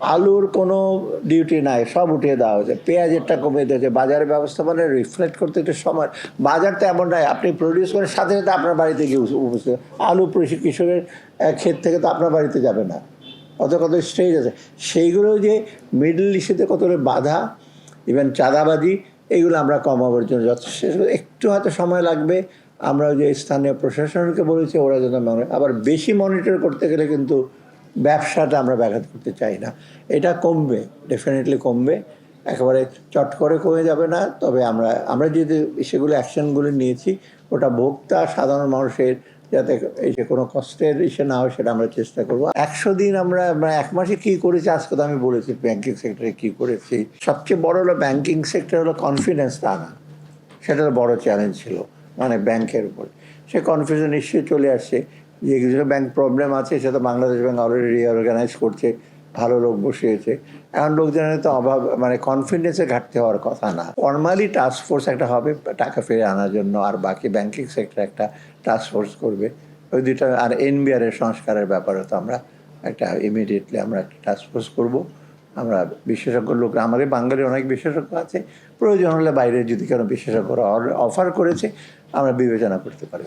আলুর কোনো ডিউটি নাই, সব উঠিয়ে দেওয়া হয়েছে। পেঁয়াজেরটা কমে দিয়েছে, বাজারের ব্যবস্থাপনা রিফ্লেক্ট করতে একটু সময়। বাজার তো এমন নয়, আপনি প্রডিউস করেন সাথে সাথে আপনার বাড়িতে গিয়ে উপস্থিত আলু কৃষি- কৃষকের ক্ষেত থেকে তো আপনার বাড়িতে যাবে না। কত কত স্টেজ আছে। সেইগুলো যে মিডল ইস্যুতে কতগুলো বাধা ইভেন চাঁদাবাজি এইগুলো আমরা কমাবার জন্য যথেষ্ট। একটু হয়তো সময় লাগবে। আমরা যে স্থানীয় প্রশাসনকে বলেছি, ওরা যেন মনে- আবার বেশি মনিটর করতে গেলে কিন্তু ব্যবসাটা আমরা ব্যাঘাত করতে চাই না। এটা কমবে ডেফিনেটলি কমবে। একেবারে চট করে কমে যাবে না, তবে আমরা আমরা যদি সেগুলো অ্যাকশনগুলো নিয়েছি, ওটা ভোক্তা, সাধারণ মানুষের যাতে এই যে কোনো কষ্টের ইসে না হয়, সেটা আমরা চেষ্টা করব। একশো দিন আমরা আমরা এক মাসে কী করেছি, আজকে তো আমি বলেছি ব্যাংকিং সেক্টরে কী করেছি। সবচেয়ে বড় হলো ব্যাংকিং সেক্টর হলো কনফিডেন্স তা না সেটা তো বড় চ্যালেঞ্জ ছিল মানে ব্যাংকের উপর। সে কনফিউশন নিশ্চয়ই চলে আসছে। যে কিছু ব্যাংক প্রবলেম আছে, সেটা বাংলাদেশ ব্যাংক অলরেডি রিঅর্গানাইজ করছে, ভালো লোক বসিয়েছে। এখন লোকজনের তো অভাব মানে কনফিডেন্সের ঘাটতি হওয়ার কথা না। ফর্মালি টাস্ক ফোর্স একটা হবে, টাকা ফিরে আনার জন্য, আর বাকি ব্যাংকিং সেক্টর একটা টাস্ক ফোর্স করবে। ওই দুইটা, আর এনবিআর এর সংস্কারের ব্যাপারে তো আমরা একটা ইমিডিয়েটলি আমরা একটা টাস্ক ফোর্স করব। আমরা বিশেষজ্ঞ লোক, আমাদের বাঙালির অনেক বিশেষজ্ঞ আছে। প্রয়োজন হলে বাইরে যদি কোনো বিশেষজ্ঞরা অফার করেছে, আমরা বিবেচনা করতে পারি।